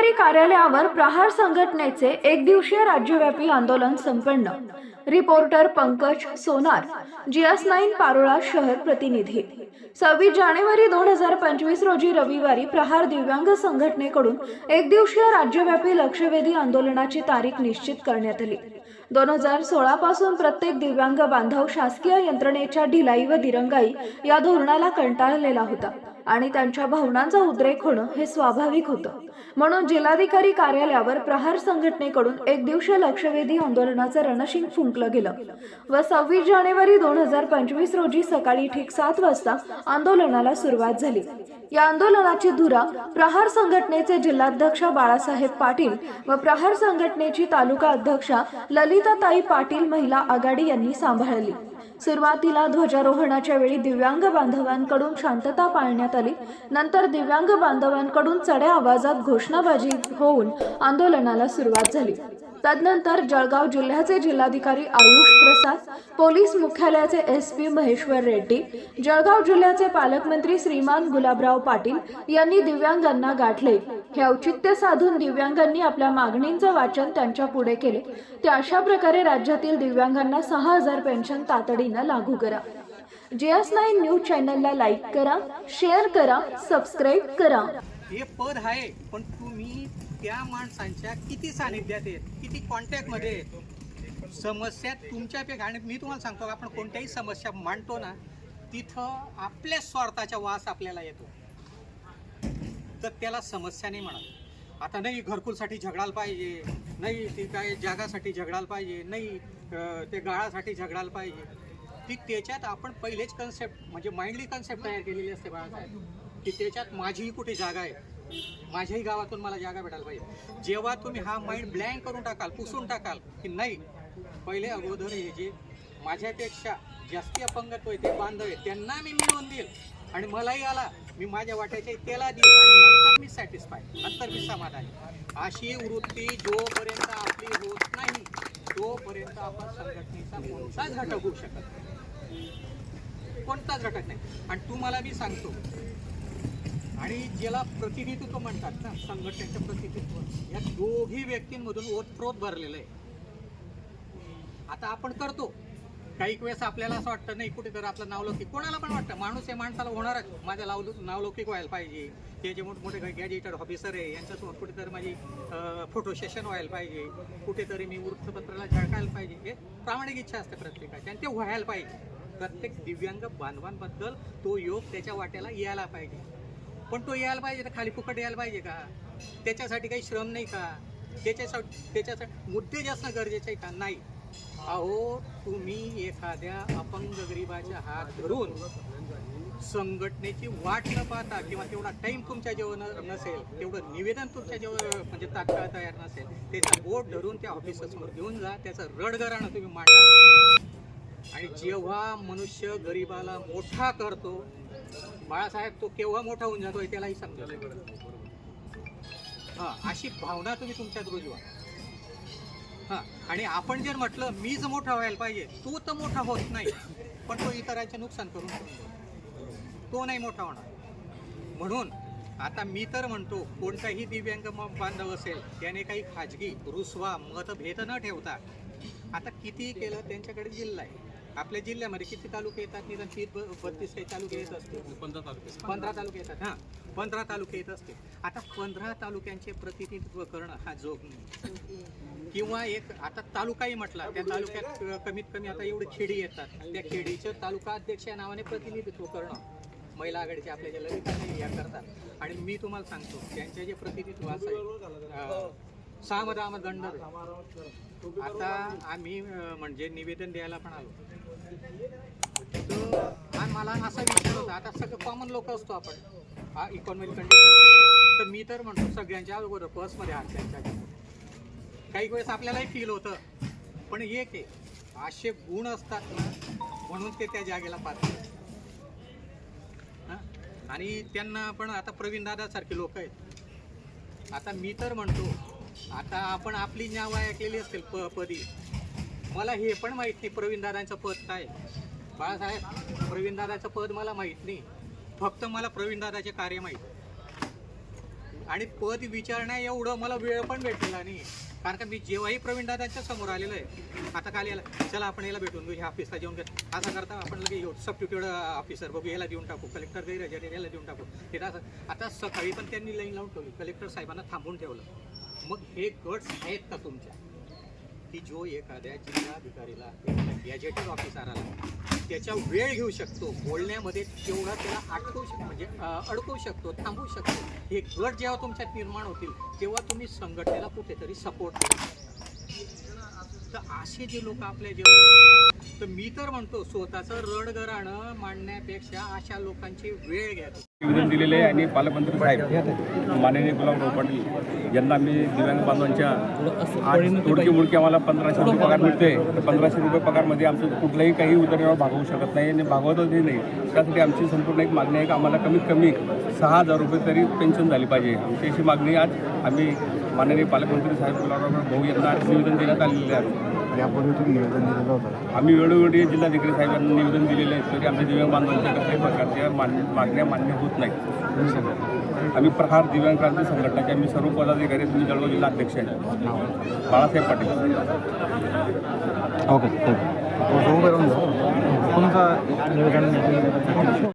जिल्हाधिकारी कार्यालयावर प्रहार संघटनेचे एक दिवसीय राज्यव्यापी आंदोलन संपन्न. Reporter Pankaj Sonar GS nine Parola शहर प्रतिनिधी. सव्वीस जानेवारी दोन हजार पंचवीस रोजी रविवारी प्रहार दिव्यांग संघटनेकडून एक दिवसीय राज्यव्यापी लक्षवेधी आंदोलनाची तारीख निश्चित करण्यात आली. दोन हजार सोळा पासून प्रत्येक दिव्यांग बांधव शासकीय यंत्रणेच्या ढिलाई व दिरंगाई या धोरणाला कंटाळलेला होता. आणि त्यांच्या भावनांचा उद्रेक होणं हे स्वाभाविक होतं. म्हणून जिल्हाधिकारी कार्यालयावर प्रहार संघटनेकडून एक दिवसीय लक्षवेधी आंदोलनाचं रणशिंग फुंकलं गेलं. व सव्वीस जानेवारी दोन हजार पंचवीस रोजी सकाळी ठीक सात वाजता आंदोलनाला सुरुवात झाली. या आंदोलनाची धुरा प्रहार संघटनेचे जिल्हाध्यक्ष बाळासाहेब पाटील व प्रहार संघटनेची तालुका अध्यक्षा ललिताताई पाटील महिला आघाडी यांनी सांभाळली. सुरुवातीला ध्वजारोहणाच्या वेळी दिव्यांग बांधवांकडून शांतता पाळण्यात आली. नंतर दिव्यांग बांधवांकडून चढ्या आवाजात घोषणाबाजी होऊन आंदोलनाला सुरुवात झाली. तदनंतर जळगाव जिल्ह्याचे जिल्हाधिकारी आयुष प्रसाद पोलीस मुख्यालयाचे एस पी महेश्वर रेड्डी जळगाव जिल्ह्याचे पालकमंत्री श्रीमान गुलाबराव पाटील यांनी दिव्यांगांना गाठले. हे औचित्य साधून दिव्यांगांनी आपल्या मागणींचं वाचन त्यांच्या पुढे केले. ते अशा प्रकारे राज्यातील दिव्यांगांना सहा हजार पेन्शन तातडीनं लागू करा. जे एस नाईन न्यूज चॅनलला लाईक करा शेअर करा सबस्क्राईब करा. हे पद आहे पण तुम्ही त्या माणसांच्या किती सानिध्यात आहेत किती कॉन्टॅक्टमध्ये आहेत? समस्या तुमच्यापेक्षा आणि मी तुम्हाला सांगतो आपण कोणत्याही समस्या मांडतो ना तिथं आपल्या स्वार्थाचा वास आपल्याला येतो. तर त्याला समस्या नाही म्हणत. आता नाही घरकुलसाठी झगडायला पाहिजे नाही ती काय जागासाठी झगडायला पाहिजे नाही ते गाळासाठी झगडायला पाहिजे. ती त्याच्यात आपण पहिलेच कन्सेप्ट म्हणजे माइंडली कन्सेप्ट तयार केलेली असते बाळासाहेब. की त्याच्यात माझीही कुठे जागा आहे? माझ्याही गावातून मला जागा भेटायला पाहिजे. जेव्हा तुम्ही हा माइंड ब्लँक करून टाकाल पुसून टाकाल की नाही पहिले अगोदर हे जे माझ्यापेक्षा जास्ती अपंगत्व आहे ते बांधव आहे त्यांना मी मिळवून देईल. आणि मलाही आला मी माझ्या वाट्याच्या त्याला देईल. आणि नंतर मी सॅटिस्फाय नंतर मी समाधानी. अशी वृत्ती जोपर्यंत आपली होत नाही तोपर्यंत आपण संघटनेचा कोणताच घटक होऊ शकत नाही. कोणताच घटक नाही. आणि तुम्हाला मी सांगतो आणि ज्याला प्रतिनिधित्व म्हणतात ना संघटनेचं प्रतिनिधित्व या दोघी व्यक्तींमधून ओतप्रोत भरलेलं आहे. आता आपण करतो. काही वेळेस आपल्याला असं वाटतं नाही कुठेतरी आपलं नावलौकिक कोणाला पण वाटतं माणूस हे माणसाला होणारच. माझ्या लाव नावलौकिक व्हायला पाहिजे. ते जे मोठमोठे गॅजेटर ऑफिसर आहे यांच्यासोबत कुठेतरी माझी फोटो सेशन व्हायला पाहिजे. कुठेतरी मी वृत्तपत्राला झळकायला पाहिजे. हे प्रामाणिक इच्छा असते प्रत्येकाची आणि ते व्हायला पाहिजे. प्रत्येक दिव्यांग बांधवांबद्दल तो योग त्याच्या वाट्याला यायला पाहिजे. पण तो यायला पाहिजे तर खाली फुकट यायला पाहिजे का? त्याच्यासाठी काही श्रम नाही का? त्याच्यासाठी त्याच्यासाठी मुद्दे जास्त गरजेचे आहे का? नाही. अहो तुम्ही एखाद्या अपंग गरीबाच्या हात धरून संघटनेची वाट न पाहता किंवा तेवढा टाईम तुमच्या जेवण नसेल तेवढं निवेदन तुमच्या जेवण म्हणजे तात्काळ तयार नसेल त्याचा बोट धरून त्या ऑफिसरसमोर घेऊन जा त्याचं रडगराणं तुम्ही मांडा. आणि जेव्हा मनुष्य गरीबाला मोठा करतो बाळासाहेब तो केव्हा मोठा होऊन जातोय त्यालाही समजत हा अशी भावना तुम्ही तुमच्यात रुजवा. हा आणि आपण जर म्हटलं मीच मोठा व्हायला पाहिजे तो तर मोठा होत नाही पण तो इतरांचे नुकसान करून. तो नाही मोठा होणार. म्हणून आता मी तर म्हणतो कोणताही दिव्यांग म- बांधव असेल त्याने काही खाजगी रुसवा मतभेद न ठेवता आता किती केलं त्यांच्याकडे जिल्हा आहे. आपल्या जिल्ह्यामध्ये किती तालुके येतात? निदान तीस बत्तीस काही तालुके येत असतील. पंधरा तालुके पंधरा तालुके येतात हां. पंधरा तालुके येत असतील. आता पंधरा तालुक्यांचे प्रतिनिधित्व करणं हा जोग नाही. किंवा एक आता तालुकाही म्हटला त्या तालुक्यात कमीत कमी आता एवढे खेडी येतात. त्या खेडीचं तालुका अध्यक्ष या नावाने प्रतिनिधित्व करणं. महिला आघाडीचे आपल्या ज्या ललिता या करतात. आणि मी तुम्हाला सांगतो त्यांचे जे प्रतिनिधित्व असं सामदाम दंड आता आम्ही म्हणजे निवेदन द्यायला पण आलो. आणि मला असा विचार होता आता सगळं कॉमन लोक असतो आपण. इकॉनॉमिक कंडिशन तर मी तर म्हणतो सगळ्यांच्या अगोदर पर्समध्ये हात त्यांच्या काही वेळेस आपल्यालाही फील होतं. पण एक आहे असे गुण असतात ना म्हणून ते त्या जागेला पाहतात? आणि त्यांना आपण आता प्रवीण दादासारखे लोक आहेत. आता मी तर म्हणतो आता आपण आपली नावं ऐकलेली असतील प पदी. मला हे पण माहीत नाही प्रवीण दादांचं पद काय? बाळासाहेब प्रवीण दादाचं पद मला माहीत नाही. फक्त मला प्रवीण दादाचे कार्य माहीत. आणि पद विचारण्या एवढं मला वेळ पण भेटलेला नाही. कारण का मी जेव्हाही प्रवीण दादांच्या समोर आलेलो आहे आता काल याला चला आपण याला भेटून घेऊ ह्या ऑफिसला जेवण घेऊ. असं करता आपण लगे येऊ. सबस्टिट्यूट ऑफिसर बघू याला देऊन टाकू. कलेक्टर गैरहजेरी याला देऊन टाकू. हे असं आता सकाळी पण त्यांनी लाईन लावून ठेवली. कलेक्टर साहेबांना थांबून ठेवलं. मग हे गट्स आहेत का तुमच्या? की जो एखाद्या जिल्हाधिकारीला एखाद्या गॅजेटेड ऑफिसराला त्याच्या वेळ घेऊ शकतो बोलण्यामध्ये तेवढा त्याला अडकवू म्हणजे, शकतो म्हणजे अडकवू शकतो थांबवू शकतो. हे गट जेव्हा तुमच्यात निर्माण होतील तेव्हा तुम्ही संघटनेला कुठेतरी सपोर्ट करू. तर असे जे लोक आपल्या जेव्हा मी तर म्हणतो स्वतःचं रणगराणं मांडण्यापेक्षा अशा लोकांची वेळ घ्या. निवेदन दिलेले आहे आणि पालकमंत्री साहेब माननीय गुलाबराव पाटील यांना आम्ही दिव्यांग बांधवांच्या आज उडकी आम्हाला पंधराशे रुपये पगार मिळते पंधराशे रुपये पगारमध्ये आमचं कुठलंही काही उदरनिर्वाह भागवू शकत नाही आणि भागवतही नाही. त्यासाठी आमची संपूर्ण एक मागणी आहे की आम्हाला कमीत कमी सहा हजार रुपये तरी पेन्शन झाली पाहिजे. आमची अशी मागणी आज आम्ही माननीय पालकमंत्री साहेब गुलाबराव भाऊ यांना आज निवेदन देण्यात आलेले आहे. यापूर्वी तुम्ही निवेदन दिलेलं होतं. आम्ही वेळोवेळी जिल्हाधिकारी साहेबांना निवेदन दिलेले आहे तरी आमच्या दिव्यांग बांधवांच्या कसल्याही प्रकारच्या मान्य मागण्या मान्य होत नाहीत. आम्ही प्रहार दिव्यांग क्रांती संघटनेचे आम्ही सर्व पदाधिकारी तुम्ही जळगाव जिल्हा अध्यक्ष आहे. बाळासाहेब पाटील. ओके ठीक आहे उभं राहून जा. तुमचं निवेदन